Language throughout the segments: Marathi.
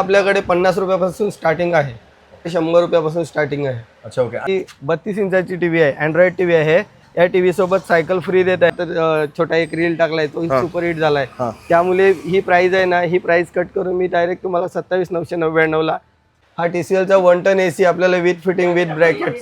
आपल्याकडे पन्नास रुपयापासून स्टार्टिंग आहे. शंभर रुपयापासून स्टार्टिंग आहे. अच्छा ओके ही बत्तीस इंचाची टीव्ही आहे अँड्रॉइड टीव्ही आहे. या टीव्ही सोबत सायकल फ्री देत आहे. तर छोटा एक रील टाकलाय तो सुपर हिट झालाय. त्यामुळे ही प्राइस आहे ना ही प्राइस कट करून मी डायरेक्ट तुम्हाला सत्तावीस नऊशे नव्याण्णवला हा टी सी एलचा वन टन ए सी आपल्याला विथ फिटिंग विथ ब्रॅकेट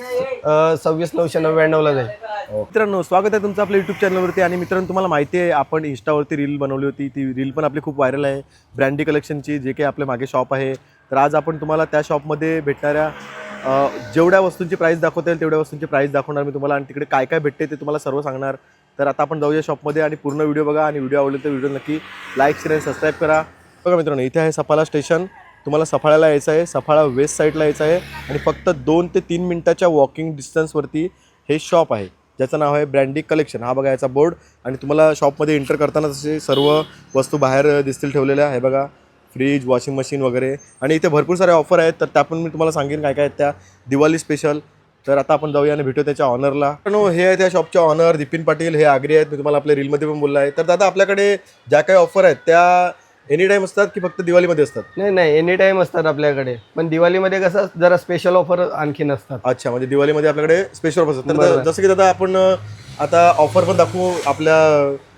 सव्वीस नऊशे नव्याण्णवला जाईल. मित्रांनो स्वागत आहे तुमचं आपल्या यूट्यूब चॅनलवरती आणि मित्रांनो तुम्हाला माहिती आहे आपण इंस्टावरती रील बनवली होती. ती रील पण आपली खूप व्हायरल आहे. ब्रँडी कलेक्शनची जे काही आपल्या मागे शॉप आहे. तर आज आपण तुम्हाला त्या शॉपमध्ये भेटणाऱ्या जेवढ्या वस्तूंची प्राईस दाखवता येईल तेवढ्या वस्तूंची प्राईस दाखवणार मी तुम्हाला. आणि तिकडे काय काय भेटते ते तुम्हाला सर्व सांगणार. तर आता आपण जाऊया शॉपमध्ये आणि पूर्ण व्हिडिओ बघा. आणि व्हिडिओ आवडले तर व्हिडिओ नक्की लाईक शेअर आणि सबस्क्राईब करा. बघा मित्रांनो इथे आहे सपाला स्टेशन तुम्हाला सफाळ्याला यायचं आहे सफाळा वेस्ट साईडला यायचं आहे आणि फक्त दोन ते तीन मिनटाच्या वॉकिंग डिस्टन्सवरती हे शॉप आहे. ज्याचं नाव आहे ब्रँडी कलेक्शन हा बघा याचा बोर्ड आणि तुम्हाला शॉपमध्ये एंटर करताना तसे सर्व वस्तू बाहेर दिसतील ठेवलेल्या. हे बघा फ्रीज वॉशिंग मशीन वगैरे. आणि इथे भरपूर साऱ्या ऑफर आहेत. तर त्या पण मी तुम्हाला सांगेन काय काय आहेत त्या. दिवाळी स्पेशल तर आता आपण जाऊया आणि भेटू त्याच्या ऑनरला पण हे आहे त्या शॉपचे ऑनर दिपिन पाटील हे आगरी आहेत. मी तुम्हाला आपल्या रीलमध्ये पण बोलला आहे. तर दादा आपल्याकडे ज्या काही ऑफर आहेत त्या एनी टाईम असतात की फक्त दिवाळीमध्ये असतात? नाही नाही एनी टाइम असतात आपल्याकडे. पण दिवाळीमध्ये कसं जरा स्पेशल ऑफर आणखीन असतात. अच्छा म्हणजे दिवाळीमध्ये आपल्याकडे स्पेशल ऑफर असतात. तर जसं की दादा आपण अं, आता ऑफर पण दाखवू आपल्या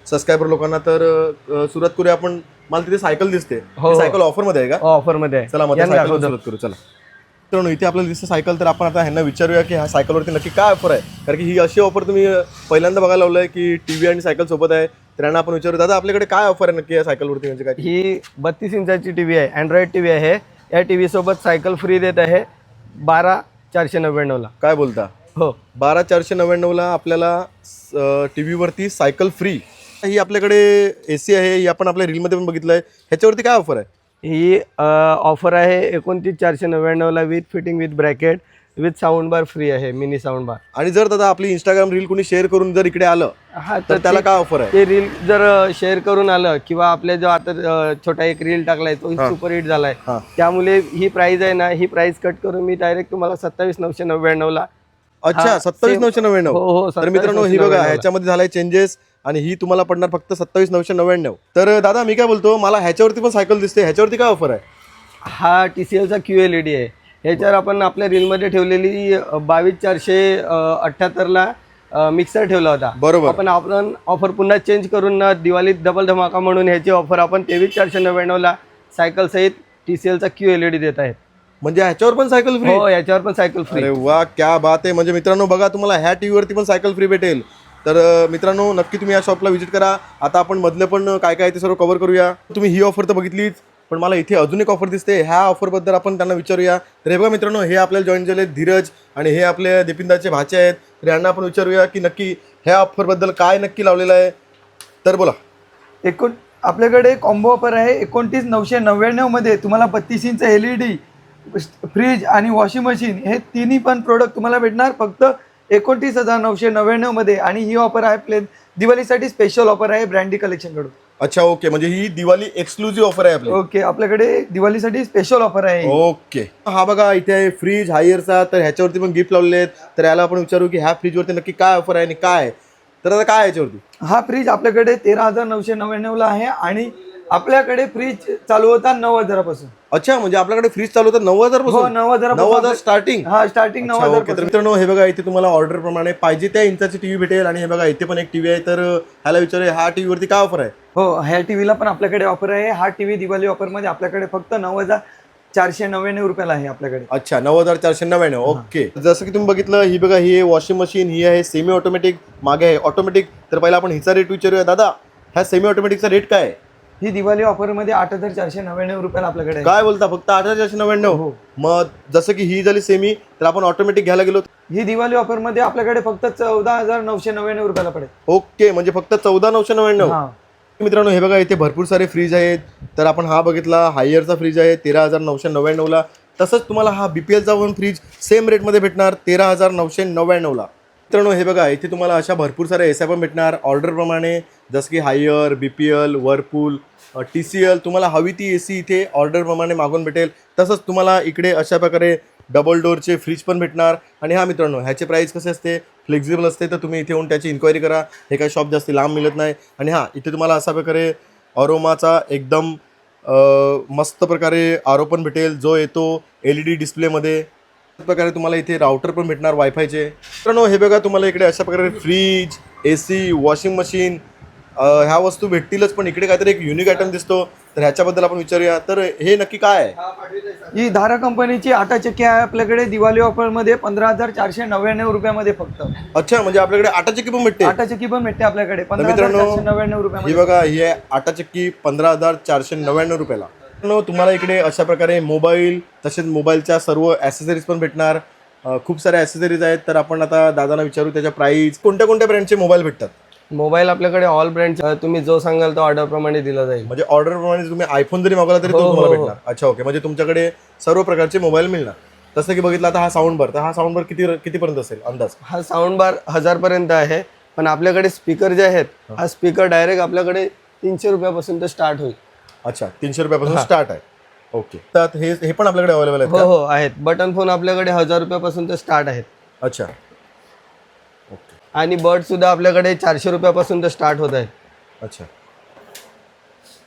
सबस्क्रायबर लोकांना. तर अं, सुरुवात करूया आपण. मला तिथे सायकल दिसते. हो. सायकल ऑफरमध्ये आहे का? ऑफरमध्ये आहे. चला मग यांना सायकल दाखवतो. सुरुवात करू. चला. मित्रांनो इथे आपल्याला दिसतं सायकल तर आपण आता ह्यांना विचारूया की ह्या सायकलवरती नक्की काय ऑफर आहे? कारण की ही अशी ऑफर तुम्ही अं, पहिल्यांदा बघायला लावलंय की टीव्ही आणि सायकल सोबत आहे. तर यांना आपण विचारू दादा आपल्याकडे काय ऑफर आहे नक्की या सायकलवरती म्हणजे काय? ही बत्तीस इंचाची टीव्ही आहे अँड्रॉइड टीव्ही आहे. या टीव्ही सोबत सायकल फ्री देत आहे बारा चारशे नव्याण्णवला. काय बोलता? हो. बारा चारशे नव्याण्णवला आपल्याला टी व्हीवरती सायकल फ्री ही आपल्याकडे ए सी आहे ही आपण आपल्या रीलमध्ये पण बघितलं आहे ह्याच्यावरती काय ऑफर आहे? ही ऑफर आहे एकोणतीस चारशे नव्याण्णवला with fitting with bracket with sound bar free आहे मिनी साऊंड बार. आणि जर दादा आपली इंस्टाग्राम रील कोणी शेअर करून जर इकडे आलं हा तर त्याला काय ऑफर आहे? ते रील जर शेअर करून आलं किंवा आपल्या जो आता छोटा एक रील टाकलाय तो सुपर हिट झालाय. त्यामुळे ही प्राइस आहे ना ही प्राइस कट करून मी डायरेक्ट तुम्हाला सत्तावीस नऊशे नव्याण्णवला अच्छा सत्तावीस नऊशे नव्याण्णव. हो हो तर मित्रांनो ही बघा ह्याच्यामध्ये झालाय चेंजेस आणि ही तुम्हाला पडणार फक्त सत्तावीस नऊशे नव्याण्णव. तर दादा मी काय बोलतो मला ह्याच्यावरती पण सायकल दिसते ह्याच्यावरती काय ऑफर आहे? हा टी सी एलचा क्यू एल ई डी आहे. ह्याच्यावर आपण आपल्या रीलमध्ये ठेवलेली बावीस चारशे अठ्ठ्याहत्तरला मिक्सर ठेवला होता. बरोबर. आपण आपण ऑफर पुन्हा चेंज करून ना दिवाळीत डबल धमाका म्हणून ह्याची ऑफर आपण तेवीस चारशे नव्याण्णवला सायकल सहित टी सी एलचा क्यू एल ई डी देत आहेत. म्हणजे ह्याच्यावर पण सायकल फ्री हो याच्यावर पण सायकल फ्री अरे वा क्या बात आहे. म्हणजे मित्रांनो बघा तुम्हाला ह्या टी व्हीवरती पण सायकल फ्री भेटेल. तर मित्रांनो नक्की तुम्ही या शॉपला व्हिजिट करा. आता आपण मधले पण काय काय ते सर्व कव्हर करूया. तुम्ही ही ऑफर तर बघितलीच. पण मला इथे अजून एक ऑफर दिसते. ह्या ऑफरबद्दल आपण त्यांना विचारूया. तर हे बघा मित्रांनो हे आपल्याला जॉईन झाले धीरज आणि हे आपले दिपिंदाचे भाचे आहेत. तर यांना आपण विचारूया की नक्की ह्या ऑफरबद्दल काय नक्की लावलेलं आहे. तर बोला. एकोण आपल्याकडे कॉम्बो ऑफर आहे. एकोणतीस नऊशे नव्याण्णवमध्ये तुम्हाला बत्तीस inch L E D fridge आणि वॉशिंग मशीन हे तिन्ही पण प्रोडक्ट तुम्हाला भेटणार. फक्त एकोणतीस हजार नऊशे नव्याण्णवमध्ये आणि ही ऑफर आहे प्लेन दिवाळीसाठी स्पेशल ऑफर आहे ब्रँडी कलेक्शनकडून अच्छा ओके. म्हणजे ही दिवाळी एक्सक्लुझिव्ह ऑफर आहे आपली. ओके आपल्याकडे दिवाळीसाठी स्पेशल ऑफर आहे. ओके. हा बघा इथे आहे फ्रीज हायरचा तर ह्याच्यावरती पण गिफ्ट लावलेले आहेत. तर याला आपण विचारू की ह्या फ्रीजवरती नक्की काय ऑफर आहे आणि काय आहे? तर आता काय आहे याच्यावरती? हा फ्रीज आपल्याकडे तेरा हजार नऊशे नव्याण्णवला आहे आणि आपल्याकडे फ्रीज चालू होता नऊ हजारापासून. अच्छा म्हणजे आपल्याकडे फ्रीज चालू होतं नऊ हजार हो पासून नऊ हजार नऊ हजार स्टार्टिंग हा स्टार्टिंग नऊ हजार ओके. तर मित्रांनो हे बघा इथे तुम्हाला ऑर्डर प्रमाणे पाहिजे त्या इंचाची टीव्ही भेटेल आणि हे बघा इथे पण एक टीव्ही आहे. तर ह्याला विचारूया ह्या टीव्ही वरती काय ऑफर आहे? हो ह्या टीव्हीला पण आपल्याकडे ऑफर आहे. हा टीव्ही दिवाळी ऑफरमध्ये आपल्याकडे फक्त नऊ हजार चारशे नव्याण्णव रुपयाला आहे आपल्याकडे. अच्छा नऊ हजार चारशे नव्याण्णव. ओके. जसं की तुम्ही बघितलं ही बघा ही वॉशिंग मशीन ही आहे सेमी ऑटोमॅटिक मागे आहे ऑटोमॅटिक तर पहिला आपण हिचा रेट विचारूया. दादा ह्या सेमी ऑटोमॅटिकचा रेट काय आहे? ही दिवाळी ऑफरमध्ये आठ हजार चारशे नव्याण्णव रुपयाला आपल्याकडे आहे. काय बोलता फक्त आठ हजार चारशे नव्याण्णव? हो. मग जसं की ही झाली सेमी तर आपण ऑटोमॅटिक घ्यायला गेलो. ही दिवाळी ऑफरमध्ये आपल्याकडे फक्त चौदा हजार नऊशे नव्याण्णव रुपयाला पडेल. ओके म्हणजे फक्त चौदा नऊशे नव्याण्णव. हा. मित्रांनो हे बघा इथे भरपूर सारे फ्रीज आहेत. तर आपण हा बघितला हायरचा फ्रीज आहे तेरा हजार नऊशे नव्याण्णवला. तसंच तुम्हाला हा बी पी एलचा पण फ्रीज सेम रेटमध्ये भेटणार तेरा हजार नऊशे नव्याण्णवला. मित्रांनो हे बघा इथे तुम्हाला अशा भरपूर साऱ्या एस्या पण भेटणार. ऑर्डरप्रमाणे जसं की Haier B P L Whirlpool T C L तुम्हाला हवी ती ए सी इथे ऑर्डरप्रमाणे मागून भेटेल. तसंच तुम्हाला इकडे अशा प्रकारे डबल डोअरचे फ्रीज पण भेटणार. आणि हा मित्रांनो ह्याचे प्राईस कसे असते? फ्लेक्झिबल असते तर तुम्ही इथे येऊन त्याची इन्क्वायरी करा. हे काही शॉप जास्त लांब मिळत नाही. आणि हां इथे तुम्हाला अशा प्रकारे अरोमाचा एकदम मस्त प्रकारे आरो पण भेटेल. जो येतो एल ई डी डिस्प्लेमध्ये प्रकारे तुम्हाला इथे राउटर पण भेटणार वायफायचे मित्रांनो हे बघा तुम्हाला इकडे अशा प्रकारे fridge A C washing machine ह्या वस्तू भेटतीलच पण इकडे काहीतरी एक युनिक आयटम दिसतो. तर ह्याच्याबद्दल आपण विचारूया. तर हे नक्की काय आहे? ही धारा कंपनीची आटा चक्की आहे आपल्याकडे दिवाळी ऑफरमध्ये पंधरा हजार चारशे नव्याण्णव रुपयामध्ये फक्त. अच्छा म्हणजे आपल्याकडे आटा चक्की पण भेटते. आटा चक्की पण भेटते आपल्याकडे पंधरा मित्रांनो, नव्याण्णव ही रुपयामध्ये बघा ही आहे आटा चक्की पंधरा हजार चारशे नव्याण्णव रुपयाला. तुम्हाला इकडे अशा प्रकारे मोबाईल तसेच मोबाईलच्या सर्व ॲसेसरीज पण भेटणार. खूप साऱ्या ॲसेसरीज आहेत. तर आपण आता दादांना विचारू त्याच्या प्राईस कोणत्या कोणत्या ब्रँडचे मोबाईल भेटतात? मोबाईल आपल्याकडे ऑल ब्रँड तुम्ही जो सांगाल तो ऑर्डर प्रमाणे दिला जाईल. म्हणजे ऑर्डर प्रमाणे तुम्ही आयफोन जरी मागवला तरी तो हो, हो, तुम्हाला हो. भेटणार. अच्छा ओके म्हणजे तुमच्याकडे सर्व प्रकारचे मोबाईल मिळणार. तसं की बघितलं आता हा साऊंड बार तर हा साऊंड बार किती कितीपर्यंत असेल अंदाज? हा साऊंड बार हजार पर्यंत आहे. पण आपल्याकडे स्पीकर जे आहेत हा. स्पीकर डायरेक्ट आपल्याकडे तीनशे रुपयापासून ते स्टार्ट होईल. अच्छा तीनशे रुपयापासून स्टार्ट आहे. ओके तर हे हे पण आपल्याकडे अवेलेबल आहेत हो का? हो आहेत. बटन फोन आपल्याकडे हजार रुपयापासून ते स्टार्ट आहेत. अच्छा. ओके आणि बर्ड सुद्धा आपल्याकडे चारशे रुपयापासून ते स्टार्ट होत आहेत अच्छा.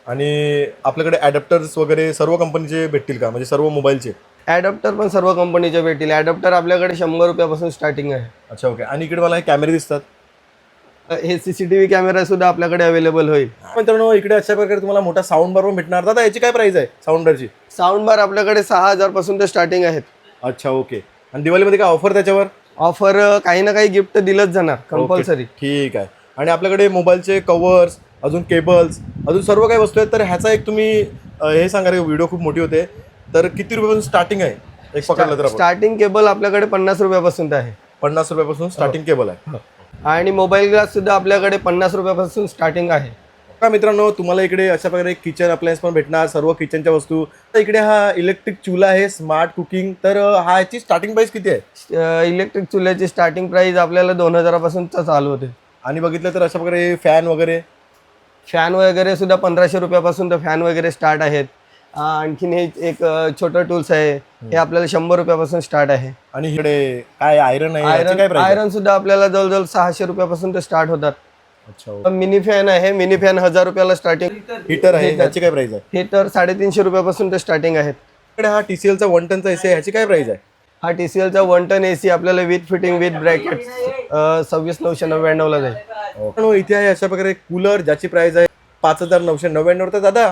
आणि आपल्याकडे ॲडॅप्टर्स वगैरे सर्व कंपनीचे भेटतील का? म्हणजे सर्व मोबाईलचे ॲडॉप्टर पण सर्व कंपनीचे भेटतील. ॲडॉप्टर आपल्याकडे शंभर रुपयापासून स्टार्टिंग आहे. अच्छा ओके आणि इकडे मला हे कॅमेरे दिसतात. हे C C T V camera सुद्धा आपल्याकडे अवेलेबल होईल. मित्रांनो इकडे अशा प्रकारे तुम्हाला मोठा साऊंड बार पण भेटणार. दादा याची काय प्राइस आहे साऊंड बारची साऊंड बार आपल्याकडे सहा हजारपासून ते स्टार्टिंग आहेत. अच्छा ओके आणि दिवाळीमध्ये काय ऑफर त्याच्यावर? ऑफर काही ना काही गिफ्ट दिलंच जाणार कंपल्सरी ठीक आहे. आणि आपल्याकडे मोबाईलचे कवर्स अजून केबल्स अजून सर्व काही वस्तू आहेत. तर ह्याचा एक तुम्ही हे सांगा रे व्हिडिओ खूप मोठी होते. तर किती रुपयापासून स्टार्टिंग आहे? एक पकडलं तर स्टार्टिंग केबल आपल्याकडे पन्नास रुपयापासून आहे. पन्नास रुपयापासून स्टार्टिंग केबल आहे. आणि मोबाईल ग्लास सुद्धा आपल्याकडे पन्नास रुपयापासून स्टार्टिंग आहे. का मित्रांनो तुम्हाला इकडे अशा प्रकारे किचन अप्लायन्स पण भेटणार सर्व किचनच्या वस्तू. तर इकडे हा इलेक्ट्रिक चुला आहे स्मार्ट कुकिंग तर हा याची स्टार्टिंग प्राइस किती आहे? इलेक्ट्रिक चुल्याची स्टार्टिंग प्राइस आपल्याला दोन हजारापासून चालू होते. आणि बघितलं तर अशा प्रकारे फॅन वगैरे? फॅन वगैरे सुद्धा पंधराशे रुपयापासून तर फॅन वगैरे स्टार्ट आहेत. आणखीन हे एक छोटं टूल्स आहे. हे आपल्याला शंभर रुपयापासून स्टार्ट आहे. आणि इकडे काय आयरन आहे? याची काय आयरन आयरन सुद्धा आपल्याला जवळजवळ सहाशे रुपयापासून ते स्टार्ट होतात. अच्छा मिनी फॅन आहे. मिनी फॅन हजार रुपयाला स्टार्टिंग हिटर आहे. याची काय प्राइस आहे? हे तर साडेतीनशे रुपयापासून ते स्टार्टिंग आहेत. इकडे हा टीसीएलचा वन टनचा एसी आहे. ह्याची काय प्राइस आहे? हा टी सी एलचा वन टन ए सी आपल्याला विथ फिटिंग विथ ब्रॅकेट सव्वीस नऊशे नव्याण्णवला जाईल. पण इथे आहे अशा प्रकारे कूलर ज्याची प्राइस आहे पाच हजार नऊशे नव्याण्णव तर दादा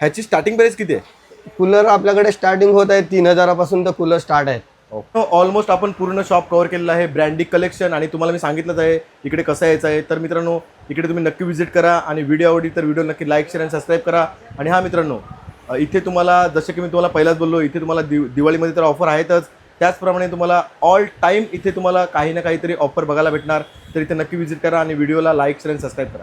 ह्याची स्टार्टिंग प्राइस किती आहे? कूलर आपल्याकडे स्टार्टिंग होत आहे तीन हजारापासून तर कूलर स्टार्ट आहेत. ऑलमोस्ट आपण पूर्ण शॉप कव्हर केलेलं आहे ब्रँडिंग कलेक्शन आणि तुम्हाला मी सांगितलंच आहे इकडे कसं यायचं आहे. तर मित्रांनो इकडे तुम्ही नक्की व्हिजिट करा आणि व्हिडिओ आवडली तर व्हिडिओ नक्की लाईक शेअर आणि सबस्क्राईब करा. आणि हा मित्रांनो इथे तुम्हाला जसं की मी तुम्हाला पहिलाच बोललो इथे तुम्हाला दिव दिवाळीमध्ये तर ऑफर आहेतच. त्याचप्रमाणे तुम्हाला ऑल टाईम इथे तुम्हाला काही ना काहीतरी ऑफर बघायला भेटणार. तर इथे नक्की व्हिजिट करा आणि व्हिडिओला लाईक शेअर आणि सबस्क्राईब करा.